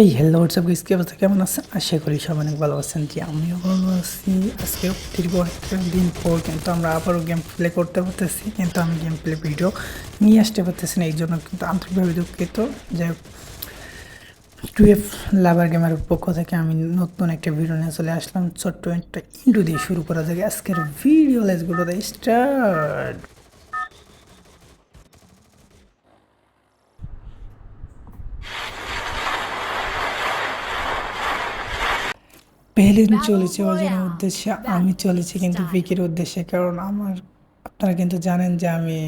এই hello WhatsApp guys কি অবস্থা? কেমন আছেন? আশা করি সব অনেক ভালো আছেন যে আমিও ভালো আছি। আজকে দীর্ঘ একটা দিন পর কিন্তু আমরা আবারও গেম প্লে করতে পারতেছি। কিন্তু আমি গেম প্লে ভিডিও নিয়ে আসতে পারতেছি না এই জন্য কিন্তু আন্তরিকভাবে দুঃখিত। যে টু এফ লাভার গেমের পক্ষ থেকে আমি নতুন একটা ভিডিও নিয়ে চলে আসলাম। ছোট্ট একটা ইন্টু দিয়ে শুরু করা যাক। আজকের ভিডিও লেসগুলো স্টার্ট পেহলিন চলেছে অজনের উদ্দেশ্যে। আমি চলেছি কিন্তু ভিকির উদ্দেশ্যে কারণ আমার আপনারা কিন্তু জানেন যে আমি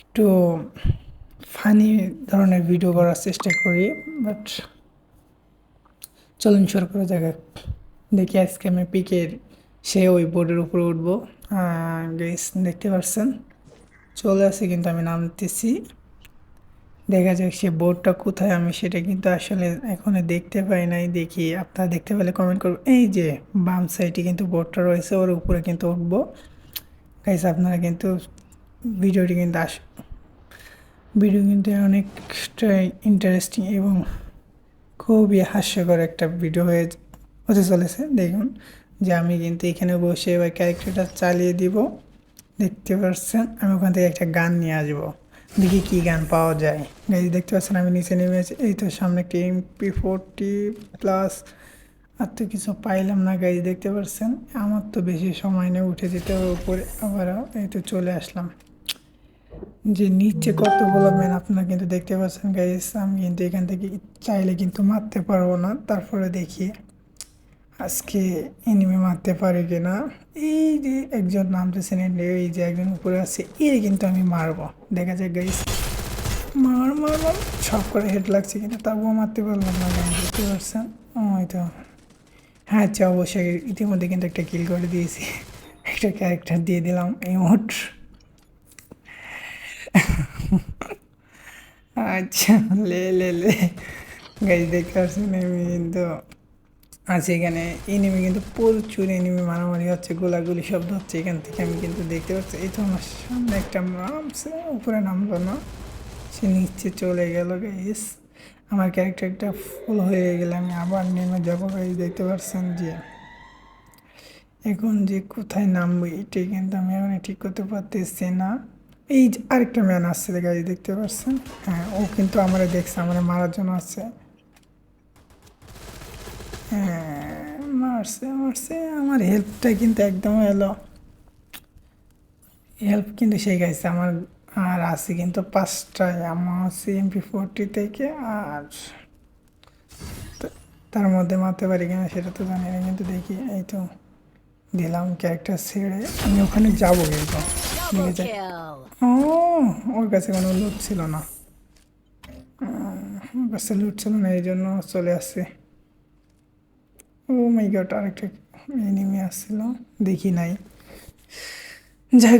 একটু ফানি ধরনের ভিডিও করার চেষ্টা করি বাট চলুন শুরু করা যাক। দেখি আজকে আমি পিকের সে ওই বোর্ডের উপরে উঠবো। গেস দেখতে পাচ্ছেন চলে আসে কিন্তু আমি নামতেছি। দেখা যাক সে বোর্ডটা কোথায়, আমি সেটা কিন্তু আসলে এখনও দেখতে পাই নাই, দেখি আপনারা দেখতে পেলে কমেন্ট করব এই যে, বাম সাইডে কিন্তু বোর্ডটা রয়েছে, ওর উপরে কিন্তু উঠবো। গাইস আপনারা কিন্তু ভিডিওটি কিন্তু আস, ভিডিও কিন্তু অনেকটা ইন্টারেস্টিং এবং খুবই হাস্যকর একটা ভিডিও হয়ে হতে চলেছে। দেখুন যে আমি কিন্তু এখানে বসে এবার ক্যারেক্টারটা চালিয়ে দিব। দেখতে পাচ্ছেন আমি ওখান থেকে একটা গান নিয়ে আসব। দেখি কী গান পাওয়া যায়। গাড়ি দেখতে পাচ্ছেন, আমি নিচে নেমে আছি। এই তো সামনে একটা এমপি ফোরটি প্লাস আর তো কিছু পাইলাম না গাড়ি দেখতে পাচ্ছেন? আমার তো বেশি সময় নেই, উঠে যেতে হবে উপরে। আবার এই তো চলে আসলাম। যে নিচে কতগুলো ম্যান আপনারা কিন্তু দেখতে পাচ্ছেন গাইস আমি কিন্তু এখান থেকে চাইলে কিন্তু মারতে পারব না। তারপরে দেখি। আজকে এনিমে মারতে পারি কিনা? এই যে একজন নামতেছেন এই যে একজন উপরে আছে এই কিন্তু আমি মারবো। দেখা যাক গাইস মার মার মার। সব করে হেড লাগছে কিন্তু তবুও মারতে পারলাম না বুঝতে পারছেন? ওই তো। হ্যাঁ আচ্ছা অবশ্যই। ইতিমধ্যে কিন্তু একটা কিল করে দিয়েছি। একটা ক্যারেক্টার দিয়ে দিলাম ইমোট আচ্ছা লে লে লে। গাইস দেখতে পাচ্ছেন আমি কিন্তু আছে এখানে এনিমি কিন্তু প্রচুর এনিমি মারামারি হচ্ছে, গোলাগুলি শব্দ হচ্ছে এখান থেকে আমি কিন্তু দেখতে পাচ্ছি। এই তো আমার সামনে একটা নামছে উপরে নামলো না, সে নিচে চলে গেল গাইস আমার ক্যারেক্টারটা ফুল হয়ে গেলে, আমি আবার নেমে যাব গাইস দেখতে পাচ্ছেন যে এখন যে কোথায় নামবো এটাই কিন্তু আমি এখন ঠিক করতে পারতেছি না। এই আরেকটা ম্যান আসছে গাড়ি দেখতে পাচ্ছেন? হ্যাঁ ও কিন্তু আমার দেখছে, আমার মারার জন্য আসছে। হ্যাঁ মারছে মারছে। আমার হেল্পটা কিন্তু একদম এলো। হেল্প কিন্তু সেই গাইছে। আমার আর আছে কিন্তু পাঁচটায়। আমার আছে এমপি ফোরটি থেকে আর তার মধ্যে মারতে পারি কিনা সেটা তো জানি না কিন্তু দেখি। এই তো দিলাম ক্যারেক্টার ছেড়ে। আমি ওখানে যাব কিন্তু। দেখে যাই। ও ওর কাছে কোনো লুট ছিল না। ওর কাছে লুট ছিল না এই জন্য চলে আসছে। ও মাই গড আরেকটা এনিমি আসছিল, দেখি নাই। যাই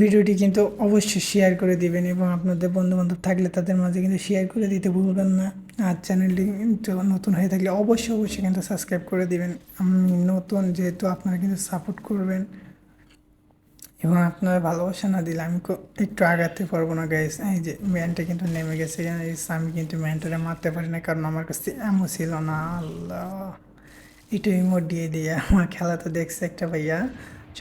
ভিডিওটি কিন্তু অবশ্যই শেয়ার করে দিবেন এবং আপনাদের বন্ধুবান্ধব থাকলে তাদের মাঝে কিন্তু শেয়ার করে দিতে ভুলবেন না। আর চ্যানেলটি কিন্তু নতুন হয়ে থাকলে অবশ্যই অবশ্যই কিন্তু সাবস্ক্রাইব করে দিবেন। আমি নতুন যেহেতু আপনারা কিন্তু সাপোর্ট করবেন এবং আপনারা ভালোবাসা না দিলে আমি একটু আগাতে পারব না গাইস এই যে ম্যানটা কিন্তু নেমে গেছে আমি কিন্তু ম্যানটারে মারতে পারি না, কারণ আমার কাছে এমন ছিল না, আল্লাহ। একটু ইমোট দিয়ে দিয়ে আমার খেলা তো দেখছে একটা ভাইয়া,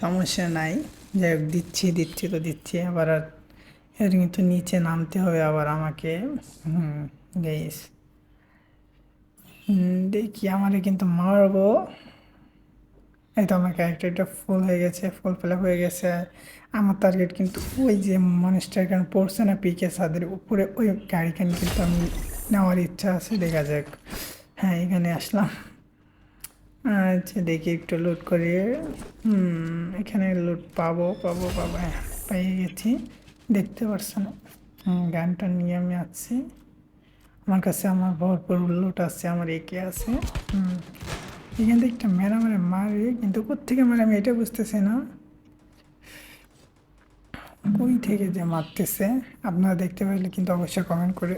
সমস্যা নাই। যাই হোক, দিচ্ছি দিচ্ছি তো দিচ্ছি। আবার আর এর কিন্তু নিচে নামতে হবে আবার আমাকে। হুম গেইস দেখি আমারে কিন্তু মারবো। এই তো আমার ক্যারেক্টারটা ফুল হয়ে গেছে ফুল ফিল হয়ে গেছে। আমার টার্গেট কিন্তু ওই যে মনিস্টার কারণ পড়ছে না পিকে সাদের উপরে, ওই গাড়িখান কিন্তু আমি নেওয়ার ইচ্ছা আছে। দেখা যাক। হ্যাঁ এখানে আসলাম। আচ্ছা দেখি একটু লোড করি এখানে লুট পাবো পাবো পাবো। হ্যাঁ পেয়ে গেছি। দেখতে পারছেন গানটা নিয়ে আমি আছি। আমার কাছে আমার ভরপুর লোট আছে, আমার একে আছে। এখান থেকে একটা মেরা, মেরে মারি, কিন্তু কোথেকে মারে আমি এটা বুঝতেছি না। কই থেকে যে মারতেছে, আপনারা দেখতে পাইলে কিন্তু অবশ্যই কমেন্ট করে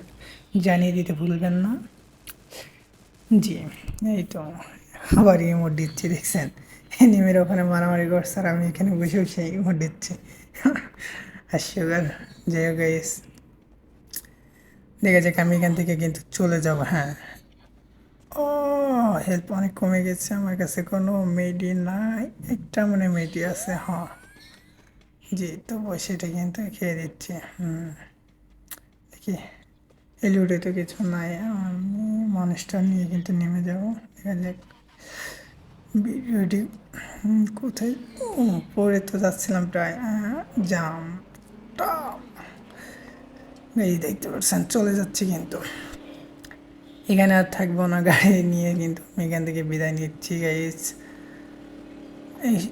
জানিয়ে দিতে ভুলবেন না। জি, এই তো। আবার ইমোট দিচ্ছি, দেখছেন? এনিমের ওখানে মারামারি করছে আর আমি এখানে বসে বসে ইমোট দিচ্ছি। আর যাই হোক দেখা যাক আমি এখান থেকে কিন্তু চলে যাব হ্যাঁ। ও হেল্প অনেক কমে গেছে, আমার কাছে কোনো মেডি নাই। একটা মানে মেডি আছে হ্যাঁ জি তো সেটা কিন্তু খেয়ে দিচ্ছি, হুম। দেখি এলিউডে তো কিছু নাই, আমি মানুষটা নিয়ে কিন্তু নেমে যাব। দেখা যাক। ভিডিওটি কোথায়? পরে তো যাচ্ছিলাম প্রায় জাম এই দেখতে পাচ্ছেন, চলে যাচ্ছে কিন্তু। এখানে আর থাকব না, গাড়ি নিয়ে কিন্তু এখান থেকে বিদায় নিচ্ছি গাইজ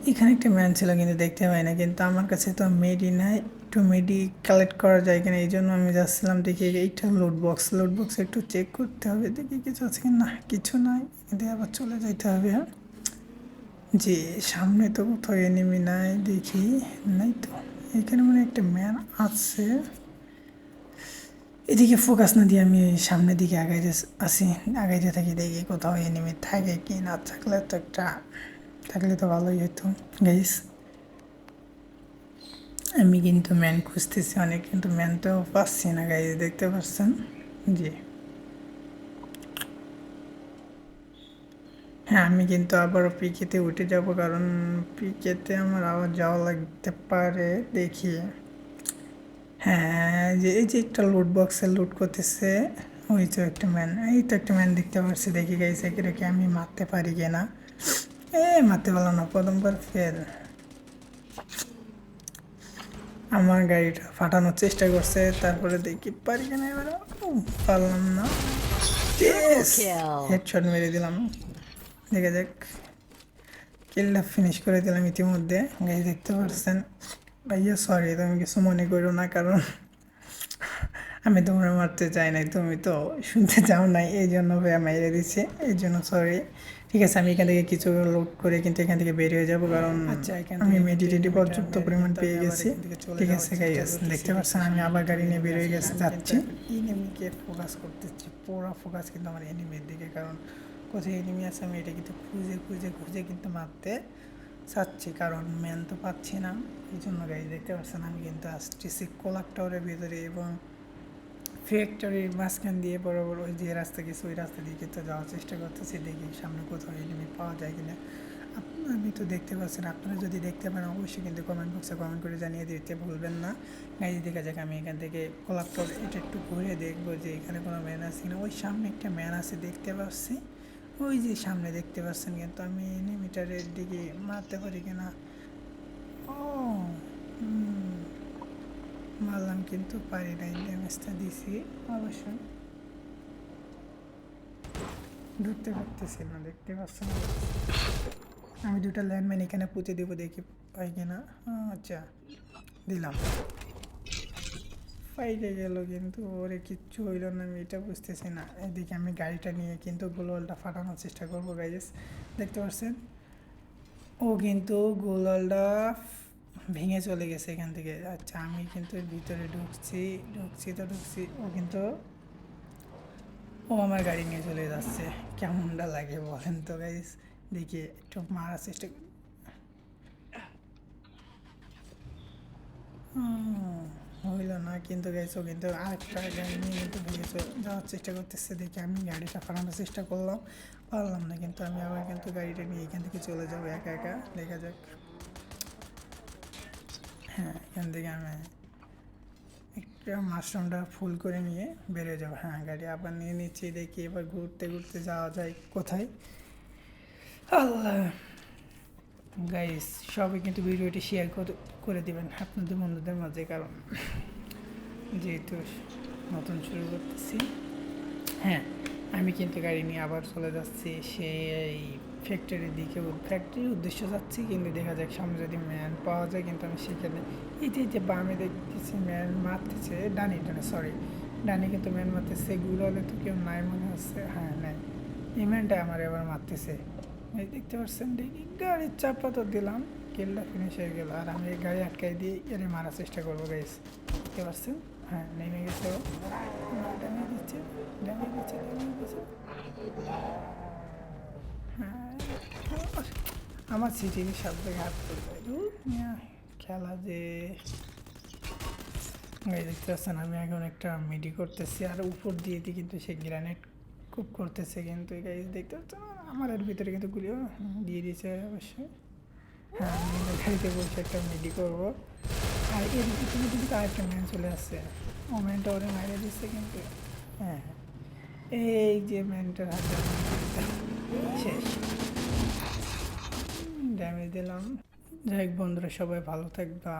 এখানে একটা ম্যান ছিল কিন্তু দেখতে পাই না, কিন্তু আমার কাছে তো মেডি নাই, একটু মেডি কালেক্ট করা যায় কিনা, এই জন্য আমি যাচ্ছিলাম দেখি এইটা লোড বক্স লোড বক্স একটু চেক করতে হবে, দেখি কিছু আছে কি না, কিছু নাই, কিন্তু আবার চলে যাইতে হবে হ্যাঁ? জি সামনে তো কোথাও এনিমি নাই, দেখি, নাই তো। এখানে মানে একটা ম্যান আছে। এদিকে ফোকাস না দিয়ে আমি সামনের দিকে আগাইতে আসি আগাইতে থাকি, দেখি কোথাও এনিমি থাকে কি না থাকলে তো একটা থাকলে তো ভালোই হতো গাইস আমি কিন্তু ম্যান খুঁজতেছি অনেক কিন্তু ম্যান তো পাচ্ছি না গাইস দেখতে পাচ্ছেন জি হ্যাঁ আমি কিন্তু আবারও পিকেতে উঠে যাব কারণ পিকেতে আমার আবার যাওয়া লাগতে পারে দেখি হ্যাঁ যে এই যে একটা লুট বক্সে লুট করতেছে ওই তো একটা ম্যান এই তো একটা ম্যান দেখতে পাচ্ছি দেখি গাইছে কি আমি মারতে পারি কিনা এ মারতে পারলাম না প্রথমবার ফেল আমার গাড়িটা ফাটানোর চেষ্টা করছে, তারপরে দেখি পারি কিনা এবার। পারলাম না। হেডশট মেরে দিলাম। দেখা যাক, কিলটা ফিনিশ করে দিলাম ইতিমধ্যে। গাড়ি দেখতে পাচ্ছেন ভাইয়া সরি তুমি কিছু মনে করো না, কারণ আমি তোমরা মারতে চাই নাই তুমি তো শুনতে চাও নাই এই জন্য ভাইয়া মেরে দিচ্ছে এই জন্য সরি ঠিক আছে আমি এখান থেকে কিছু লোড করে কিন্তু এখান থেকে বের হয়ে যাব কারণ আচ্ছা, এখান আমি মেডিটেটি পর্যাপ্ত পরিমাণ পেয়ে গেছি। ঠিক আছে গাইস দেখতে পাচ্ছেন আমি আবার গাড়ি নিয়ে বের হয়ে গেছি যাচ্ছি। এনিমিকে ফোকাস করতেছি পুরো ফোকাস কিন্তু আমার এনিমির দিকে কারণ কোথায় এনিমি আছে আমি এটা কিন্তু খুঁজে খুঁজে খুঁজে কিন্তু মারতে চাচ্ছি কারণ ম্যান তো পাচ্ছি না। এই জন্য গাড়ি দেখতে পাচ্ছেন আমি কিন্তু আসতেছি কোলাক টাওয়ারের ভিতরে এবং ফ্যাক্টরির মাঝখান দিয়ে বরাবর ওই যে রাস্তা গেছে, ওই রাস্তা দিয়ে কিন্তু যাওয়ার চেষ্টা করতেছি, দেখি সামনে কোথাও এনিমি পাওয়া যায় কিনা। আপ- আমি তো দেখতে পাচ্ছেন আপনারা যদি দেখতে পান অবশ্যই কিন্তু কমেন্ট বক্সে কমেন্ট করে জানিয়ে দিতে ভুলবেন না। গাড়ি দেখা যাক আমি এখান থেকে কোলাপ্টর এটা একটু ঘুরে দেখব যে এখানে কোনো ম্যান আছে কিনা। ওই সামনে একটা ম্যান আছে দেখতে পাচ্ছি। ওই যে সামনে দেখতে পাচ্ছেন কিন্তু আমি এনিমিটারের দিকে মারতে পারি কিনা? ও মারলাম কিন্তু পারি নাই ড্যামেজটা দিছি, অবশ্যই। ঢুকতে পারতেছি না, দেখতে পাচ্ছেন আমি দুটো ল্যান্ডম্যান এখানে পুঁতে দেবো দেখি পাই কিনা। আচ্ছা দিলাম। ফাইটে গেল কিন্তু, ওরে কিচ্ছু হইল না, আমি এটা বুঝতেছি না। এদিকে আমি গাড়িটা নিয়ে কিন্তু গোলওয়ালটা ফাটানোর চেষ্টা করব গাইজ দেখতে পাচ্ছেন? ও কিন্তু গোলওয়ালটা ভেঙে চলে গেছে এখান থেকে। আচ্ছা আমি কিন্তু ভিতরে ঢুকছি ঢুকছি তো ঢুকছি। ও কিন্তু, ও আমার গাড়ি নিয়ে চলে যাচ্ছে। কেমনটা লাগে বলেন তো গাইস দেখি, একটু মারার চেষ্টা করি। হইল না কিন্তু গেছো কিন্তু আরেকটা গাড়ি নিয়ে কিন্তু ভেঙে যাওয়ার চেষ্টা করতেছে। দেখি, আমি গাড়িটা ফাটানোর চেষ্টা করলাম। পারলাম না কিন্তু আমি আবার কিন্তু গাড়িটা নিয়ে এখান থেকে চলে যাব একা একা। দেখা যাক। এখান থেকে আমি একটা মাশরুমটা ফুল করে নিয়ে বেরিয়ে যাব। হ্যাঁ গাড়ি আবার নিয়ে নিচ্ছি, দেখি এবার ঘুরতে ঘুরতে যাওয়া যায় কোথায়। আল্লাহ। গাইস সবাই কিন্তু ভিডিওটি শেয়ার করে দিবেন, আপনাদের বন্ধুদের মাঝে, কারণ যেহেতু নতুন শুরু করতেছি। হ্যাঁ আমি কিন্তু গাড়ি নিয়ে আবার চলে যাচ্ছি, সেই ফ্যাক্টরির দিকে ফ্যাক্টরির উদ্দেশ্য যাচ্ছি কিন্তু দেখা যাক সামনে যদি ম্যান পাওয়া যায় কিন্তু আমি সেখানে এই যে বামে দেখতেছি ম্যান মারতেছে ডানি ডানি সরি ডানি কিন্তু ম্যান মারতেছে গুলালে তো কেউ নাই মনে হচ্ছে। হ্যাঁ নাই। এই ম্যানটা আমার এবার মারতেছে। এই দেখতে পাচ্ছেন গাড়ির চাপা তো দিলাম কেল্লা ফিনিশ হয়ে গেল। আর আমি এই গাড়ি আটকাই দিয়ে এর মারার চেষ্টা করব গাইস দেখতে পাচ্ছেন? হ্যাঁ নেমে গেছে ড্যামেজ দিচ্ছে ড্যামেজ দিচ্ছে ড্যামেজ দিচ্ছে। আমার সিটিভি সব থেকে হাত মিয়া, খেলা যে। দেখতে পাচ্ছেন আমি এখন একটা মিডি করতেছি আর উপর দিয়ে দিয়ে কিন্তু সে গ্রানেট খুব করতেছে কিন্তু গাই দেখতে পাচ্ছেন? আমার এর ভিতরে কিন্তু গুলিও দিয়ে দিয়েছে অবশ্যই হ্যাঁ আমি গাড়িতে বসে একটা মিডি করব। আর এর ভিতরে কিন্তু আরেকটা ম্যান চলে আসছে। ও ম্যানটা ওরে মাইরে দিচ্ছে কিন্তু। হ্যাঁ এই যে ম্যানটার হাতে। শেষ। ড্যামেজ দিলাম। যাই হোক বন্ধুরা, সবাই ভালো থাকবা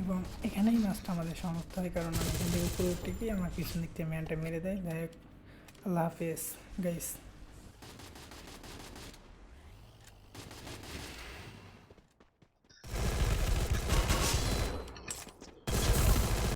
এবং এখানেই মাছটা আমাদের সমাপ্ত হয়, কারণ আমি থেকে উপরে উঠে গিয়ে আমার পিছন দিক থেকে ম্যানটা মেরে দেয়। যাই হোক, আল্লাহ হাফেজ গাইস